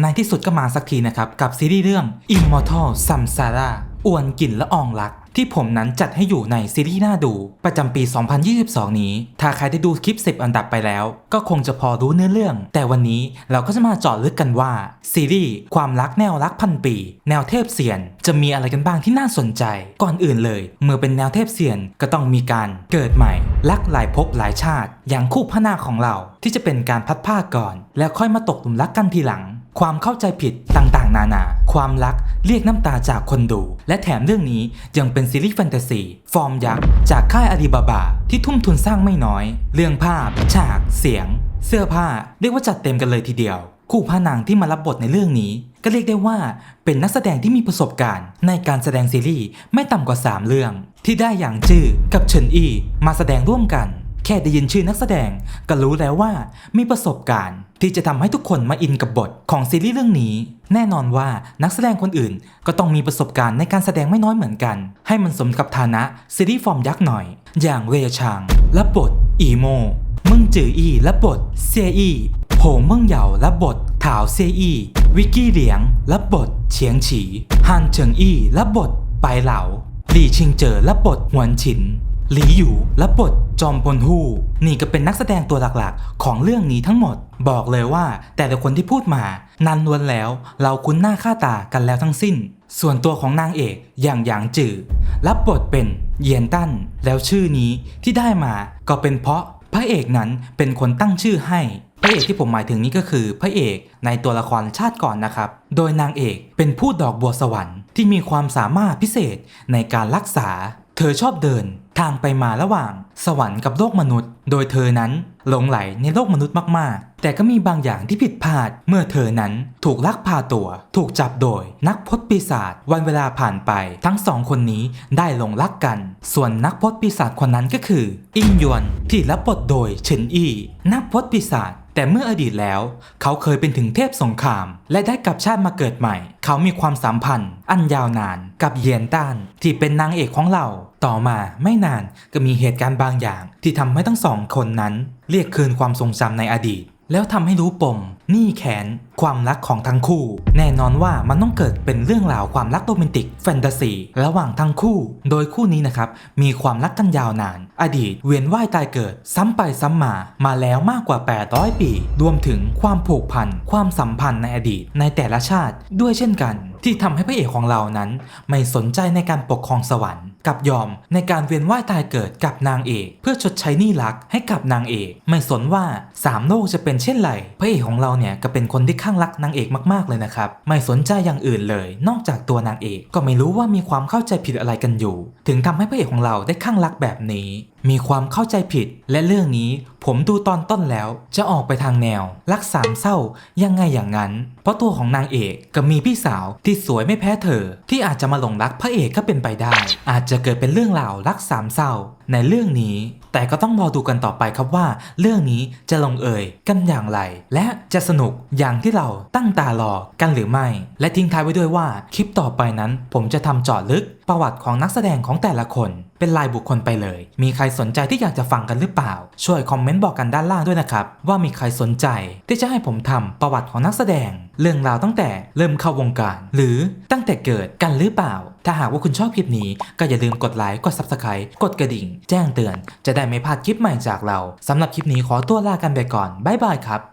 ในที่สุดก็มาสักทีนะครับ กับซีรีส์เรื่อง Immortal Samsara อ้วนกลิ่นและอองรัก ที่ผมนั้นจัดให้อยู่ในซีรีส์น่าดู ประจำปี 2022 นี้ ถ้าใครได้ดูคลิป 10 อันดับไปแล้ว ก็คงจะพอรู้เนื้อเรื่อง แต่วันนี้เราก็จะมาเจาะลึกกันว่า ซีรีส์ความรักแนวรักพันปี แนวเทพเสียน จะมีอะไรกันบ้างที่น่าสนใจ ก่อนอื่นเลย เมื่อเป็นแนวเทพเสียนก็ต้องมีการเกิดใหม่ รักหลายภพหลายชาติ อย่างคู่พระนางของเราที่จะเป็นการพัดผ้าก่อน แล้วค่อยมาตกหลุมรักกันทีหลัง ความเข้าใจผิดต่างๆ นานา ความรักเรียกน้ำตาจากคนดู และแถมเรื่องนี้ยังเป็นซีรีส์แฟนตาซีฟอร์มยักษ์จากค่ายอาลีบาบา ที่ทุ่มทุนสร้างไม่น้อย เรื่องภาพ ฉาก เสียง เสื้อผ้าเรียกว่าจัดเต็มกันเลยทีเดียว คู่พระนางที่มารับบทในเรื่องนี้ ก็เรียกได้ว่าเป็นนักแสดงที่มีประสบการณ์ ในการแสดงซีรีส์ไม่ต่ำกว่า 3 เรื่อง ที่ได้อย่างจื้อกับเฉินอี้มาแสดงร่วมกัน แค่ได้ยินชื่อนักแสดง ก็รู้แล้วว่ามีประสบการณ์ ที่จะทำให้ทุกคนมาอินกับบทของซีรีส์เรื่องนี้ แน่นอนว่านักแสดงคนอื่น ก็ต้องมีประสบการณ์ในการแสดงไม่น้อยเหมือนกัน ให้มันสมกับฐานะซีรีส์ฟอร์มยักษ์หน่อย อย่างเวชางและบทอีโมมึงจืออีและบทเซียอีโผมืองเหยาและบทถาวเซียอีวิกกี้เหลียงและบทเฉียงฉีฮันเฉิงอี้และบทไปเหลาหลี่ชิงเจอและบทหวนฉิน หลีอยู่และบทจอมพลฮู้นี่ก็เป็นนักแสดงตัวหลักๆ ของเรื่องนี้ทั้งหมด บอกเลยว่า แต่ละคนที่พูดมา นันล้วนแล้ว เราคุ้นหน้าค่าตากันแล้วทั้งสิ้น ส่วนตัวของนางเอกอย่างหยางจือรับบทเป็นเยียนตั้น แล้วชื่อนี้ที่ได้มาก็เป็นเพราะพระเอกนั้นเป็นคนตั้งชื่อให้ พระเอกที่ผมหมายถึงนี่ก็คือพระเอกในตัวละครชาติก่อนนะครับ โดยนางเอกเป็นผู้ดอกบัวสวรรค์ที่มีความสามารถพิเศษในการรักษา เธอชอบเดินทางไปมาระหว่าง สวรรค์กับโลกมนุษย์ โดยเธอนั้นหลงไหลในโลกมนุษย์มากๆ แต่ก็มีบางอย่างที่ผิดพลาดเมื่อเธอนั้นถูกลักพาตัว ถูกจับโดยนักพจน์ปีศาจวันเวลาผ่านไป ทั้งสองคนนี้ได้หลงรักกัน ส่วนนักพจน์ปีศาจคนนั้นก็คือ อิงยวนที่รับบทโดยเฉินอี้นักพจน์ปีศาจ แต่เมื่ออดีตแล้ว เขาเคยเป็นถึงเทพสงคราม และได้กลับชาติมาเกิดใหม่ เขามีความสัมพันธ์ อันยาวนานกับเยียนต้าน ที่เป็นนางเอกของเรา ต่อมาไม่นานก็มีเหตุการณ์บางอย่าง ที่ทำให้ทั้งสองคนนั้น เรียกคืนความทรงจำในอดีต แล้วทำให้รู้ปมหนี้แขนความรักของทั้งคู่ แน่นอนว่ามันต้องเกิดเป็นเรื่องราวความรักโรแมนติกแฟนตาซีระหว่างทั้งคู่ โดยคู่นี้นะครับมีความรักกันยาวนาน อดีตเวียนว่ายตายเกิด ซ้ำไปซ้ำมามาแล้วมากกว่า 800 ปี รวมถึงความผูกพันความสัมพันธ์ในอดีตในแต่ละชาติด้วยเช่นกัน ที่ทำให้พระเอกของเรานั้น ไม่สนใจในการปกครองสวรรค์ กับยอมในการเวียนว่ายตายเกิดกับนางเอก เพื่อชดใช้หนี้รักให้กับนางเอก ไม่สนว่าสามโลกจะเป็นเช่นไรพระเอกของเราเนี่ยก็เป็นคนที่ข้างรักนางเอกมากๆเลยนะครับ ไม่สนใจอย่างอื่นเลย นอกจากตัวนางเอกก็ไม่รู้ว่ามีความเข้าใจผิดอะไรกันอยู่ ถึงทำให้พระเอกของเราได้ข้างรักแบบนี้ มีความเข้าใจผิด และเรื่องนี้ผมดูตอนต้นแล้ว จะออกไปทางแนว รักสามเศร้ายังไงอย่างนั้น เพราะตัวของนางเอกก็มีพี่สาวที่สวยไม่แพ้เธอ ที่อาจจะมาหลงรักพระเอกก็เป็นไปได้ อาจจะเกิดเป็นเรื่องราวรักสามเศร้า ในเรื่องนี้ แต่ก็ต้องรอดูกันต่อไปครับว่า เรื่องนี้จะลงเอยกันอย่างไร และจะสนุกอย่างที่เราตั้งตารอกันหรือไม่ และทิ้งท้ายไว้ด้วยว่าคลิปต่อไปนั้น ผมจะทำจาะลึกประวัติของนักแสดงของแต่ละคน เป็นรายบุคคลไปเลย มีใครสนใจที่อยากจะฟังกันหรือเปล่า ช่วยคอมเมนต์บอกกันด้านล่างด้วยนะครับ ว่ามีใครสนใจที่จะให้ผมทำประวัติของนักแสดง เรื่องราวตั้งแต่เริ่มเข้าวงการ หรือตั้งแต่เกิดกันหรือเปล่า ถ้าหากว่าคุณชอบคลิปนี้ ก็อย่าลืมกดไลค์กด Subscribe กดกระดิ่ง แจ้งเตือน จะได้ไม่พลาดคลิปใหม่จากเราสำหรับคลิปนี้ขอตัวลากันไปก่อนบ๊ายบายครับ